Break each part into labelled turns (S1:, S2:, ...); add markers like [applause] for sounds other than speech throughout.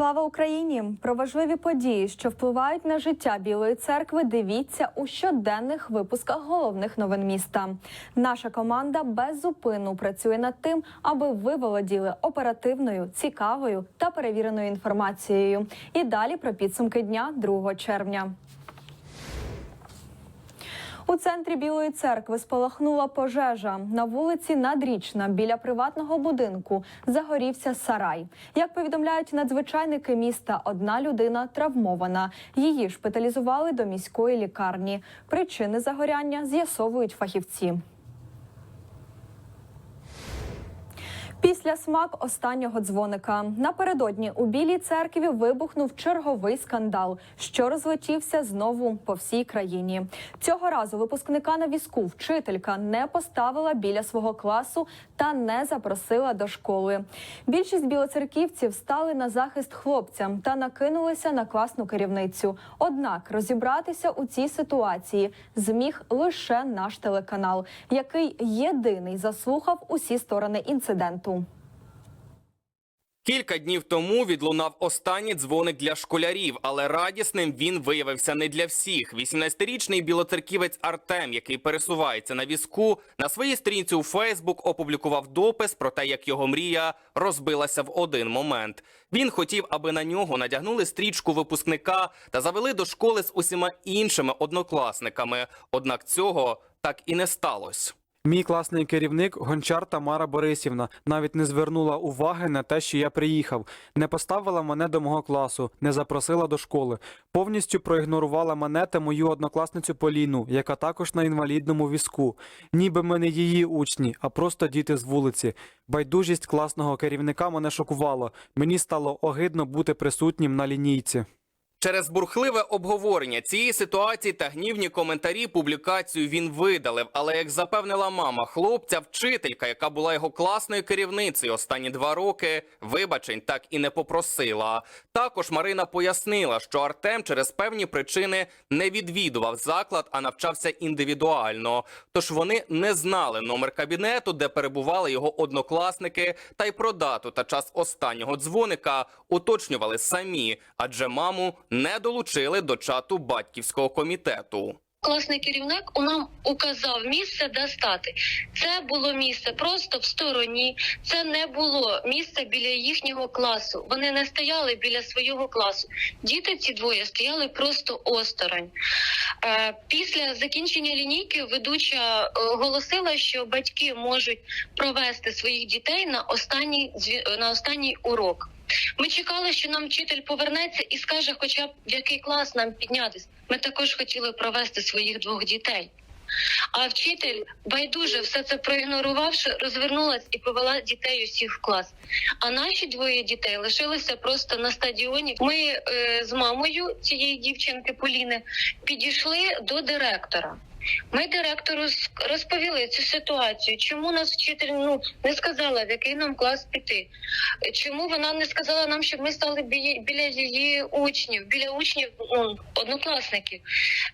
S1: Слава Україні! Про важливі події, що впливають на життя Білої церкви, дивіться у щоденних випусках головних новин міста. Наша команда безупинно працює над тим, аби ви володіли оперативною, цікавою та перевіреною інформацією. І далі про підсумки дня 2 червня. У центрі Білої церкви спалахнула пожежа. На вулиці Надрічна біля приватного будинку загорівся сарай. Як повідомляють надзвичайники міста, одна людина травмована. Її шпиталізували до міської лікарні. Причини загоряння з'ясовують фахівці. Після смак останнього дзвоника напередодні у білій церкві вибухнув черговий скандал, що розлетівся знову по всій країні. Цього разу випускника на візку вчителька не поставила біля свого класу та не запросила до школи. Більшість білоцерківців стали на захист хлопцям та накинулися на класну керівницю. Однак розібратися у цій ситуації зміг лише наш телеканал, який єдиний заслухав усі сторони інциденту.
S2: Кілька днів тому відлунав останній дзвоник для школярів, але радісним він виявився не для всіх. 18-річний білоцерківець Артем, який пересувається на візку, на своїй сторінці у Фейсбук опублікував допис про те, як його мрія розбилася в один момент. Він хотів, аби на нього надягнули стрічку випускника та завели до школи з усіма іншими однокласниками. Однак цього так і не сталося.
S3: Мій класний керівник Гончар Тамара Борисівна навіть не звернула уваги на те, що я приїхав, не поставила мене до мого класу, не запросила до школи. Повністю проігнорувала мене та мою однокласницю Поліну, яка також на інвалідному візку. Ніби ми не її учні, а просто діти з вулиці. Байдужість класного керівника мене шокувала. Мені стало огидно бути присутнім на лінійці.
S2: Через бурхливе обговорення цієї ситуації та гнівні коментарі публікацію він видалив. Але як запевнила мама хлопця, вчителька, яка була його класною керівницею останні два роки, вибачень так і не попросила. Також Марина пояснила, що Артем через певні причини не відвідував заклад, а навчався індивідуально. Тож вони не знали номер кабінету, де перебували його однокласники, та й про дату та час останнього дзвоника уточнювали самі, адже маму не долучили до чату батьківського комітету.
S4: Класний керівник у нам указав місце, де стати. Це було місце просто в стороні. Це не було місце біля їхнього класу. Вони не стояли біля свого класу. Діти ці двоє стояли просто осторонь. Е, після закінчення лінійки ведуча е, оголосила, що батьки можуть провести своїх дітей на останній на останній урок. Ми чекали, що нам вчитель повернеться і скаже, хоча б в який клас нам піднятись. Ми також хотіли провести своїх двох дітей. А вчитель байдуже все це проігнорувавши, розвернулась і повела дітей усіх в клас. А наші двоє дітей лишилися просто на стадіоні. Ми е, з мамою цієї дівчинки Поліни підійшли до директора. Ми директору розповіли цю ситуацію. Чому нас вчитель ну не сказала, в який нам клас піти? Чому вона не сказала нам, щоб ми стали біля, біля її учнів, біля учнів ну, однокласників?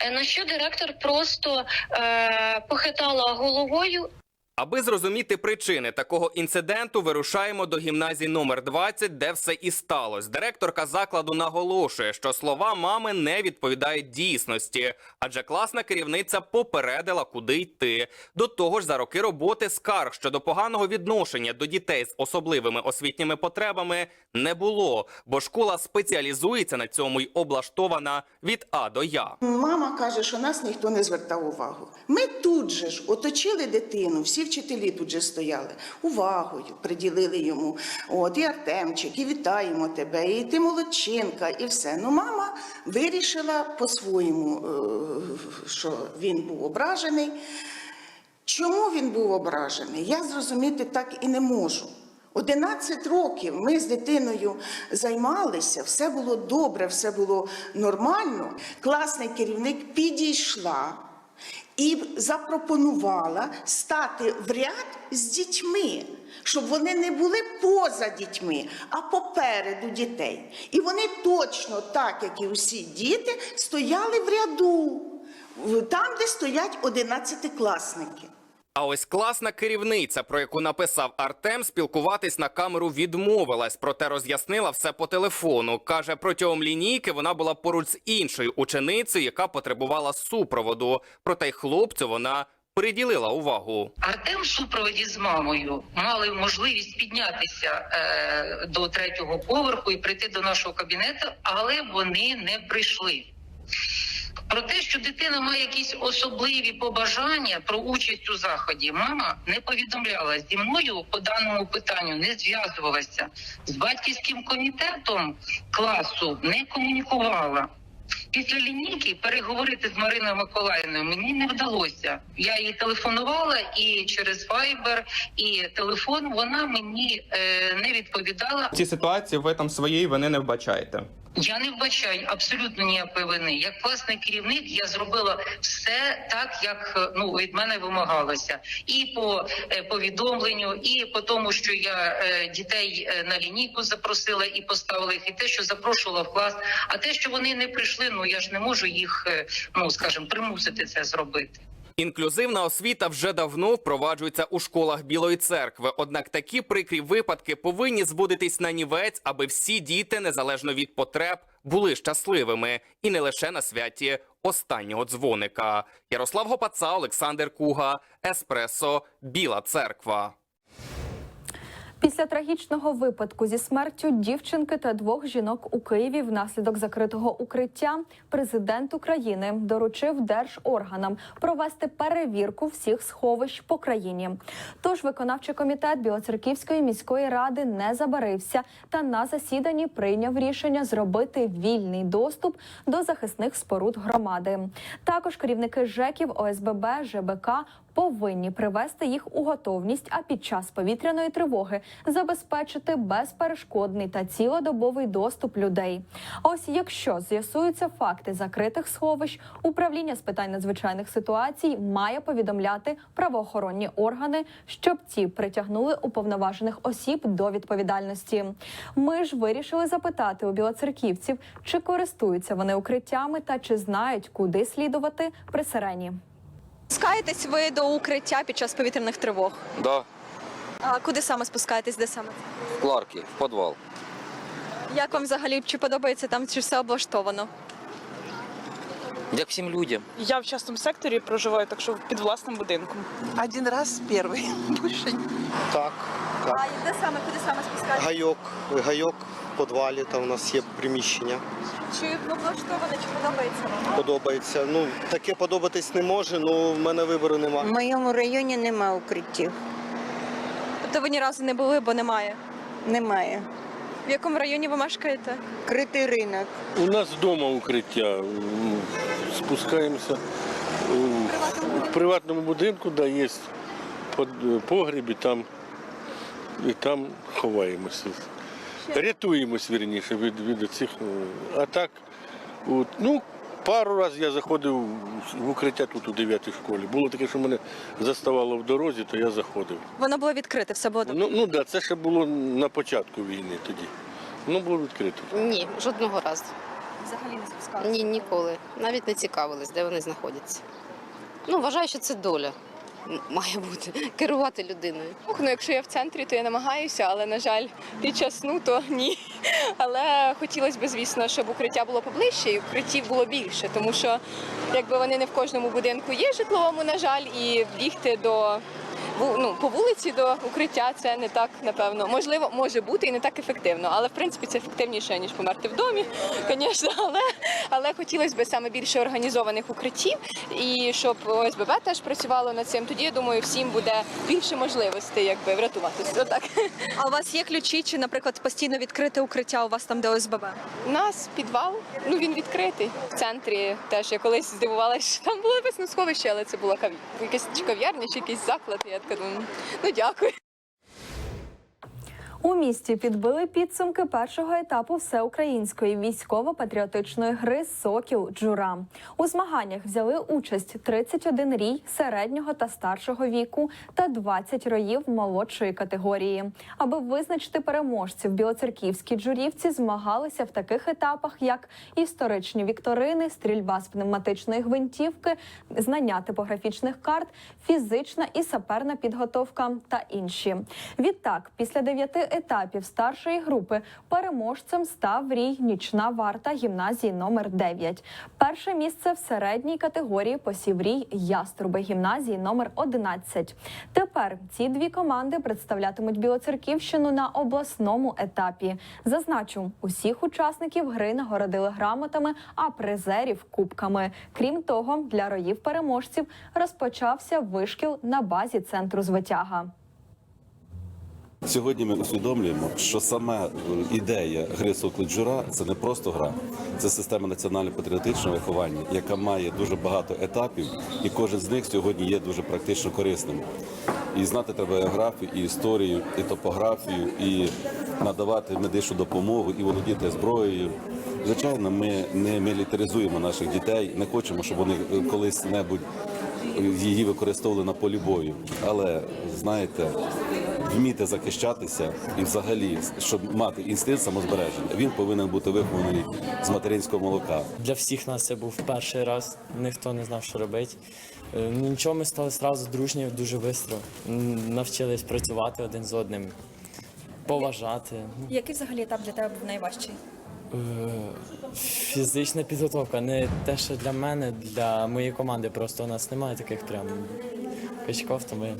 S4: Е, На що директор просто е, похитала головою
S2: Аби зрозуміти причини такого інциденту, вирушаємо до гімназії номер 20, де все і сталося. Директорка закладу наголошує, що слова мами не відповідають дійсності, адже класна керівниця попередила, куди йти. До того ж, за роки роботи скарг щодо поганого відношення до дітей з особливими освітніми потребами не було, бо школа спеціалізується на цьому й облаштована від А до Я.
S5: Мама каже, що нас ніхто не звертав увагу. Ми тут же ж оточили дитину, всі вчителі тут же стояли, увагою приділили йому. От і Артемчик, і вітаємо тебе, і ти молодчинка, і все. Ну, мама вирішила по-своєму, е, що він був ображений. Чому він був ображений? Я зрозуміти так і не можу. 11 років ми з дитиною займалися, все було добре, все було нормально. Класний керівник підійшла і запропонувала стати в ряд з дітьми, щоб вони не були поза дітьми, а попереду дітей. І вони точно, так як і усі діти, стояли в ряду, там, де стоять одинадцятикласники.
S2: А ось класна керівниця, про яку написав Артем, спілкуватись на камеру відмовилась, проте роз'яснила все по телефону. Каже, протягом лінійки вона була поруч з іншою ученицею, яка потребувала супроводу. Проте й хлопцю вона приділила увагу.
S6: Артем в супроводі з мамою мали можливість піднятися е, до третього поверху і прийти до нашого кабінету, але вони не прийшли. Про те, що дитина має якісь особливі побажання про участь у заході, мама не повідомляла зі мною по даному питанню, не зв'язувалася з батьківським комітетом класу, не комунікувала. Після лінійки переговорити з Мариною Миколаївною мені не вдалося. Я їй телефонувала і через Viber, і телефон вона мені е, не відповідала.
S7: В цій ситуації ви там своєї вини не вбачаєте.
S6: Я не вбачаю абсолютно ніякої вини. Як класний керівник, я зробила все так, як е, ну від мене вимагалося, і по е, повідомленню, і по тому, що я е, дітей на лінійку запросила і поставила їх, і те, що запрошувала в клас. А те, що вони не прийшли, ну я ж не можу їх, ну скажімо, примусити це зробити.
S2: Інклюзивна освіта вже давно впроваджується у школах Білої церкви. Однак такі прикрі випадки повинні збудитись на нівець, аби всі діти, незалежно від потреб, були щасливими і не лише на святі останнього дзвоника. Ярослав Гопаца, Олександр Куга, Еспресо, Біла Церква.
S1: Після трагічного випадку зі смертю дівчинки та двох жінок у Києві внаслідок закритого укриття президент України доручив держорганам провести перевірку всіх сховищ по країні. Тож виконавчий комітет Білоцерківської міської ради не забарився та на засіданні прийняв рішення зробити вільний доступ до захисних споруд громади. Також керівники ЖЕКів, ОСББ, ЖБК повинні привести їх у готовність, а під час повітряної тривоги забезпечити безперешкодний та цілодобовий доступ людей. Ось якщо з'ясуються факти закритих сховищ, управління з питань надзвичайних ситуацій має повідомляти правоохоронні органи, щоб ці притягнули уповноважених осіб до відповідальності. Ми ж вирішили запитати у білоцерківців, чи користуються вони укриттями та чи знають, куди слідувати при сирені.
S8: Спускаєтесь ви до укриття під час повітряних тривог?
S9: Да,
S8: А куди саме спускаєтесь? Де саме?
S9: в Кларки, в підвал.
S8: Як вам взагалі чи подобається там, чи все облаштовано?
S9: Як всім людям.
S10: Я в частному секторі проживаю, так що під власним будинком.
S11: Один раз. [laughs] Больше не-
S12: Так,
S8: А де саме, куди саме спускаєтесь?
S12: Гайок, гайок в підвалі, там у нас є приміщення.
S8: Чи облаштовано, чи подобається вам?
S12: Подобається. Ну, таке подобатись не може, ну в мене вибору немає.
S11: В моєму районі нема укриттів.
S8: Тобто ви ні разу не були, бо немає.
S11: Немає.
S8: В якому районі ви мешкаєте?
S11: Критий ринок.
S13: У нас вдома укриття. Спускаємося в приватному будинку, де є под- погріб, і там, і там ховаємося. Рятуємось вірніше від, від цих. е, А так, от, ну, пару разів я заходив в укриття тут у 9 школі. Було таке, що мене заставало в дорозі, то я заходив.
S8: Воно було відкрите, все було.
S13: Ну, ну да, це ще було на початку війни тоді. Воно було відкрито.
S14: Ні, жодного разу.
S8: Взагалі не спускалися.
S14: Ні, ніколи. Навіть не цікавились, де вони знаходяться. Ну, вважаю, що це доля має бути керувати людиною.
S15: Ну, якщо я в центрі, то я намагаюся, але на жаль, під час сну то ні. Але хотілося б, звісно, щоб укриття було поближче і укриттів було більше, тому що якби вони не в кожному будинку є житловому, на жаль, і бігти до ну, по вулиці до укриття це не так, напевно. Можливо, може бути і не так ефективно, але в принципі це ефективніше, ніж померти в домі, звісно. [laughs] Але, але хотілося б саме більше організованих укриттів і щоб ОСББ теж працювало над цим. Тоді я думаю, всім буде більше можливостей, якби врятуватися. Отак.
S8: А у вас є ключі, чи, наприклад, постійно відкрите укриття у вас там, де ОСББ?
S15: У нас підвал, ну він відкритий. В центрі теж я колись здивувалася, що там було написано сховище, але це була кав'я... якась кав'ярня, чи якийсь заклад. Я ну дякую.
S1: У місті підбили підсумки першого етапу всеукраїнської військово-патріотичної гри Сокіл Джура. У змаганнях взяли участь 31 рій середнього та старшого віку та 20 роїв молодшої категорії. Аби визначити переможців, білоцерківські джурівці змагалися в таких етапах, як історичні вікторини, стрільба з пневматичної гвинтівки, знання типографічних карт, фізична і саперна підготовка та інші. Відтак, після дев'яти етапів старшої групи переможцем став рій нічна варта гімназії номер 9 Перше місце в середній категорії посів рій яструби гімназії номер 11 Тепер ці дві команди представлятимуть Білоцерківщину на обласному етапі. Зазначу, усіх учасників гри нагородили грамотами, а призерів кубками. Крім того, для роїв переможців розпочався вишкіл на базі центру звитяга.
S16: Сьогодні ми усвідомлюємо, що сама е, ідея гри Джура це не просто гра, це система національно-патріотичного виховання, яка має дуже багато етапів, і кожен з них сьогодні є дуже практично корисним. І знати треба географію, і історію, і топографію, і надавати медичну допомогу, і володіти зброєю. Звичайно, ми не мілітаризуємо наших дітей, не хочемо, щоб вони е, колись небудь її використовували на полі бою. Але знаєте, вміти захищатися і взагалі, щоб мати інстинкт самозбереження, він повинен бути вихований з материнського молока.
S17: Для всіх нас це був перший раз, ніхто не знав, що робити. Е, Нічого ми стали одразу дружні дуже швидко. Навчились працювати один з одним, поважати.
S8: Який взагалі етап для тебе був найважчий?
S17: Е, Фізична підготовка не те, що для мене, для моєї команди. Просто у нас немає таких прям качков, то ми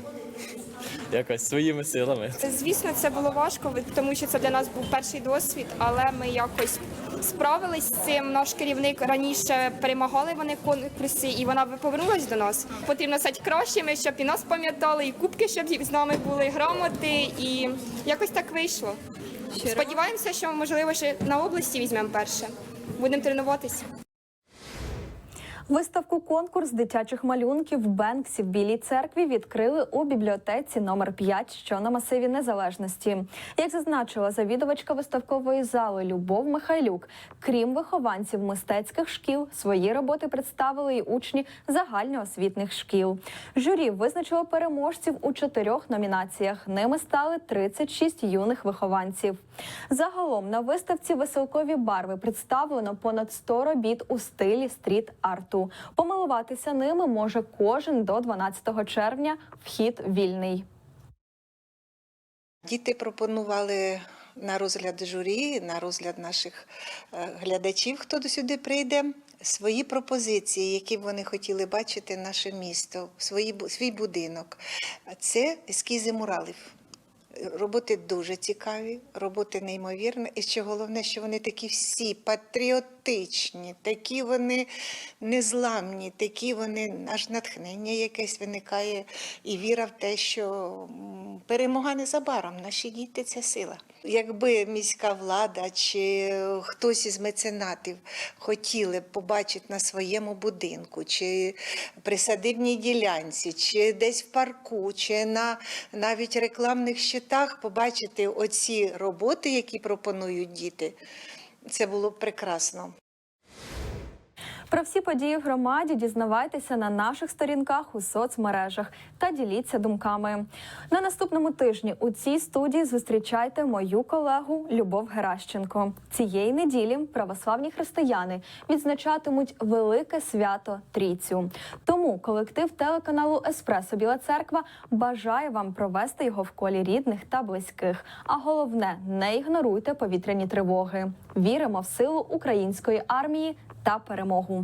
S17: якось своїми силами.
S15: Звісно, це було важко, тому що це для нас був перший досвід, але ми якось справились з цим. Наш керівник раніше перемагали вони конкурси, і вона повернулась до нас. Потрібно стати кращими, щоб і нас пам'ятали, і кубки, щоб з нами були грамоти, і якось так вийшло. Сподіваємося, що можливо ще на області візьмемо перше. Будемо тренуватися.
S1: Виставку конкурс дитячих малюнків Бенксі в Білій церкві відкрили у бібліотеці номер 5, що на масиві незалежності. Як зазначила завідувачка виставкової зали Любов Михайлюк, крім вихованців мистецьких шкіл, свої роботи представили й учні загальноосвітних шкіл. Журі визначило переможців у чотирьох номінаціях. Ними стали 36 юних вихованців. Загалом на виставці веселкові барви представлено понад 100 робіт у стилі стріт-арту. Помилуватися ними може кожен до 12 червня. Вхід вільний.
S11: Діти пропонували на розгляд журі, на розгляд наших е, глядачів, хто до сюди прийде, свої пропозиції, які б вони хотіли бачити наше місто, свої, свій будинок. Це ескізи муралів. Роботи дуже цікаві, роботи неймовірні. І ще головне, що вони такі всі патріотичні, такі вони незламні, такі вони аж натхнення якесь виникає, і віра в те, що перемога незабаром. Наші діти це сила. Якби міська влада чи хтось із меценатів хотіли побачити на своєму будинку, чи присадибній ділянці, чи десь в парку, чи на навіть рекламних щитах побачити оці роботи, які пропонують діти, це було прекрасно.
S1: Про всі події в громаді дізнавайтеся на наших сторінках у соцмережах та діліться думками. На наступному тижні у цій студії зустрічайте мою колегу Любов Геращенко. Цієї неділі православні християни відзначатимуть велике свято Трійцю. Тому колектив телеканалу Еспресо Біла Церква бажає вам провести його в колі рідних та близьких. А головне, не ігноруйте повітряні тривоги. Віримо в силу української армії та перемогу.